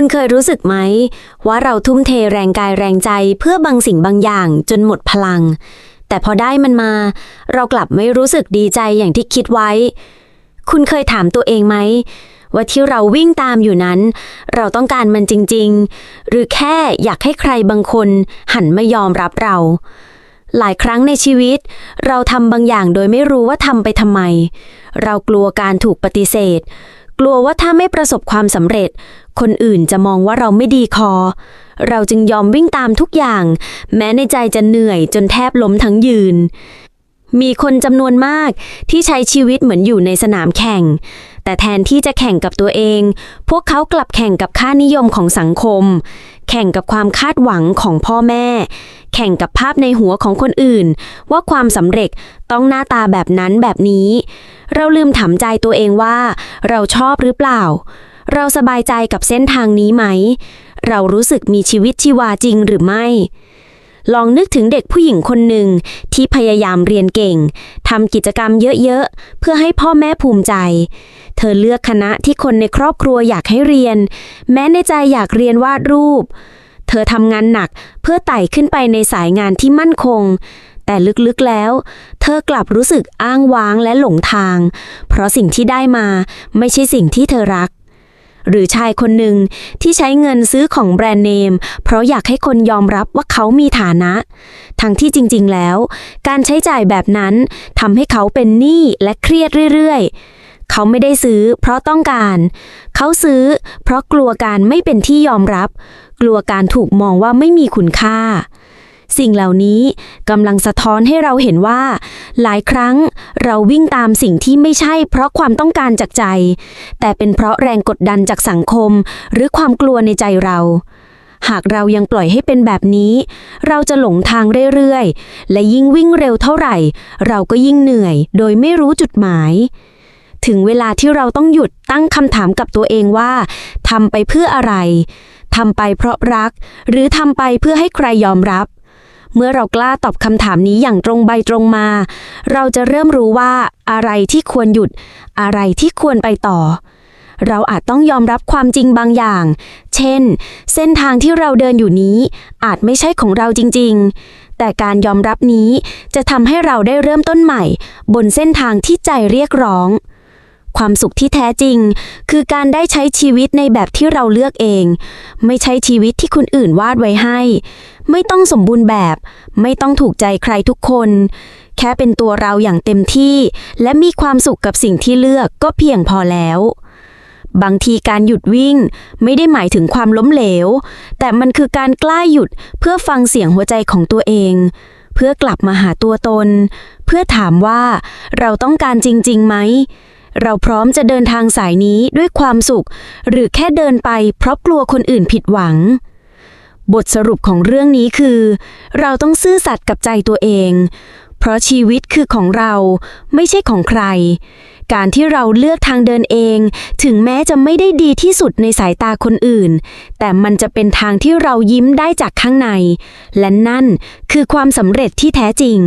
คุณเคยรู้สึกไหม ว่าเราทุ่มเทแรงกายแรงใจเพื่อบางสิ่งบางอย่างจนหมดพลัง แต่พอได้มันมา เรากลับไม่รู้สึกดีใจอย่างที่คิดไว้ คุณเคยถามตัวเองไหม ว่าที่เราวิ่งตามอยู่นั้น เราต้องการมันจริง ๆ หรือแค่อยากให้ใครบางคนหันมายอมรับเรา หลายครั้งในชีวิต เราทำบางอย่างโดยไม่รู้ว่าทำไปทำไม เรากลัวการถูกปฏิเสธ กลัวว่าถ้าไม่ประสบความสำเร็จ คนอื่นจะมองว่าเราไม่ดีคอ เราจึงยอมวิ่งตามทุกอย่าง แม้ในใจจะเหนื่อยจนแทบล้มทั้งยืน มีคนจำนวนมากที่ใช้ชีวิตเหมือนอยู่ในสนามแข่ง แต่แทนที่จะแข่งกับตัวเอง พวกเขากลับแข่งกับค่านิยมของสังคม แข่งกับความคาดหวังของพ่อแม่ แข่งกับภาพในหัวของคนอื่น ว่าความสำเร็จต้องหน้าตาแบบนั้นแบบนี้ เราลืมถามใจตัวเองว่า เราชอบหรือเปล่า เราสบายใจกับเส้นทางนี้ไหม เรารู้สึกมีชีวิตชีวาจริงหรือไม่ ลองนึกถึงเด็กผู้หญิงคนหนึ่งที่พยายามเรียนเก่งทำกิจกรรมเยอะๆ เพื่อให้พ่อแม่ภูมิใจ เธอเลือกคณะที่คนในครอบครัวอยากให้เรียน แม้ในใจอยากเรียนวาดรูปเธอทำงานหนักเพื่อไต่ขึ้นไปในสายงานที่มั่นคง แต่ลึกๆแล้ว เธอกลับรู้สึกอ้างว้างและหลงทาง เพราะสิ่งที่ได้มาไม่ใช่สิ่งที่เธอรัก หรือชายคนหนึ่งที่ใช้เงินซื้อของแบรนด์เนม เพราะอยากให้คนยอมรับว่าเขามีฐานะ ทั้งที่จริงๆแล้ว การใช้จ่ายแบบนั้นทำให้เขาเป็นหนี้และเครียดเรื่อยๆเขาไม่ได้ซื้อเพราะต้องการ เขาซื้อเพราะกลัวการไม่เป็นที่ยอมรับ กลัวการถูกมองว่าไม่มีคุณค่า สิ่งเหล่านี้กำลังสะท้อนให้เราเห็นว่า หลายครั้งเราวิ่งตามสิ่งที่ไม่ใช่เพราะความต้องการจากใจ แต่เป็นเพราะแรงกดดันจากสังคม หรือความกลัวในใจเรา หากเรายังปล่อยให้เป็นแบบนี้ เราจะหลงทางเรื่อยๆ และยิ่งวิ่งเร็วเท่าไหร่ เราก็ยิ่งเหนื่อย โดยไม่รู้จุดหมายถึงเวลาที่เราต้องหยุดตั้งคำถามกับตัวเองว่าทำไปเพื่ออะไร ทำไปเพราะรัก หรือทำไปเพื่อให้ใครยอมรับ เมื่อเรากล้าตอบคำถามนี้อย่างตรงไปตรงมา เราจะเริ่มรู้ว่าอะไรที่ควรหยุด อะไรที่ควรไปต่อ เราอาจต้องยอมรับความจริงบางอย่าง เช่น เส้นทางที่เราเดินอยู่นี้ อาจไม่ใช่ของเราจริง ๆ แต่การยอมรับนี้จะทำให้เราได้เริ่มต้นใหม่ บนเส้นทางที่ใจเรียกร้อง ความสุขที่แท้จริง คือการได้ใช้ชีวิตในแบบที่เราเลือกเอง ไม่ใช่ชีวิตที่คนอื่นวาดไว้ให้ ไม่ต้องสมบูรณ์แบบ ไม่ต้องถูกใจใครทุกคน แค่เป็นตัวเราอย่างเต็มที่ และมีความสุขกับสิ่งที่เลือกก็เพียงพอแล้วบางทีการหยุดวิ่งไม่ได้หมายถึงความล้มเหลว แต่มันคือการกล้าหยุดเพื่อฟังเสียงหัวใจของตัวเอง เพื่อกลับมาหาตัวตน เพื่อถามว่าเราต้องการจริงๆไหม เราพร้อมจะเดินทางสายนี้ด้วยความสุข หรือแค่เดินไปเพราะกลัวคนอื่นผิดหวัง บทสรุปของเรื่องนี้คือ เราต้องซื่อสัตย์กับใจตัวเอง เพราะชีวิตคือของเราไม่ใช่ของใคร การที่เราเลือกทางเดินเอง ถึงแม้จะไม่ได้ดีที่สุดในสายตาคนอื่น แต่มันจะเป็นทางที่เรายิ้มได้จากข้างใน และนั่นคือความสำเร็จที่แท้จริง